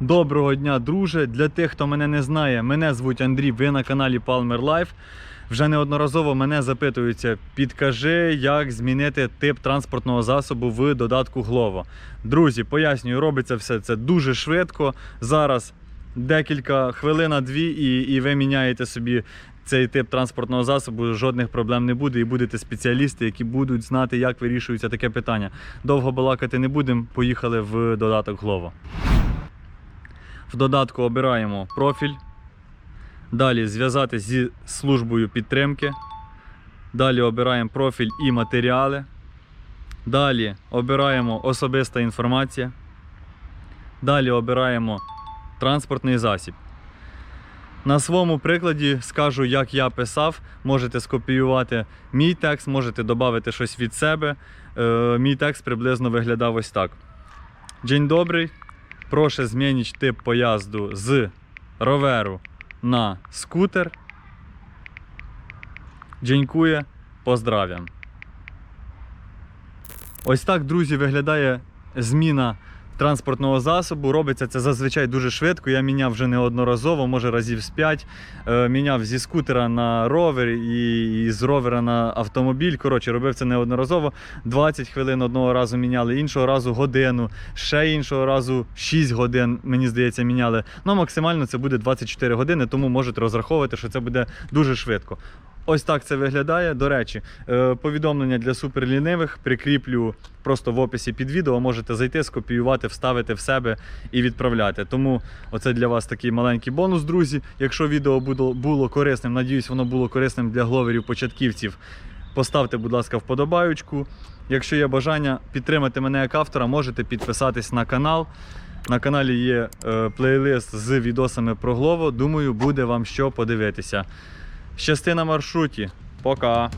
Доброго дня, друже. Для тих, хто мене не знає, мене звуть Андрій, ви на каналі Palmer Life. Вже неодноразово мене запитуються, підкажи, як змінити тип транспортного засобу в додатку Glovo. Друзі, пояснюю, робиться все це дуже швидко. Зараз декілька хвилин, дві, і, і ви міняєте собі цей тип транспортного засобу, жодних проблем не буде, і будете спеціалісти, які будуть знати, як вирішується таке питання. Довго балакати не будемо. Поїхали в додаток Glovo. В додатку обираємо профіль. Далі зв'язати зі службою підтримки. Далі обираємо профіль і матеріали. Далі обираємо особиста інформація. Далі обираємо транспортний засіб. На своєму прикладі скажу, як я писав. Можете скопіювати мій текст, можете додати щось від себе. Е, мій текст приблизно виглядав ось так. Dzień dobry. Proszę zmienić typ pojazdu z roweru na skuter. Dziękuję. Pozdrawiam. Ось так, друзі, виглядає зміна транспортного засобу. Робиться це зазвичай дуже швидко. Я міняв вже неодноразово, може разів з 5. Е, міняв зі скутера на ровер і з ровера на автомобіль. Коротше, робив це неодноразово. 20 хвилин одного разу міняли, іншого разу годину, ще іншого разу 6 годин, мені здається, міняли. Ну, максимально це буде 24 години, тому можете розраховувати, що це буде дуже швидко. Ось так це виглядає. До речі, е, повідомлення для суперлінивих прикріплю просто в описі під відео. Можете зайти, скопіювати, вставити в себе і відправляти. Тому оце для вас такий маленький бонус, друзі. Якщо відео було, корисним, надіюсь, воно було корисним для гловерів-початківців. Поставте, будь ласка, вподобаючку. Якщо є бажання підтримати мене як автора, можете підписатись на канал. На каналі є е, плейлист з відосами про Глово. Думаю, буде вам що подивитися. Щасти на маршруті. Пока!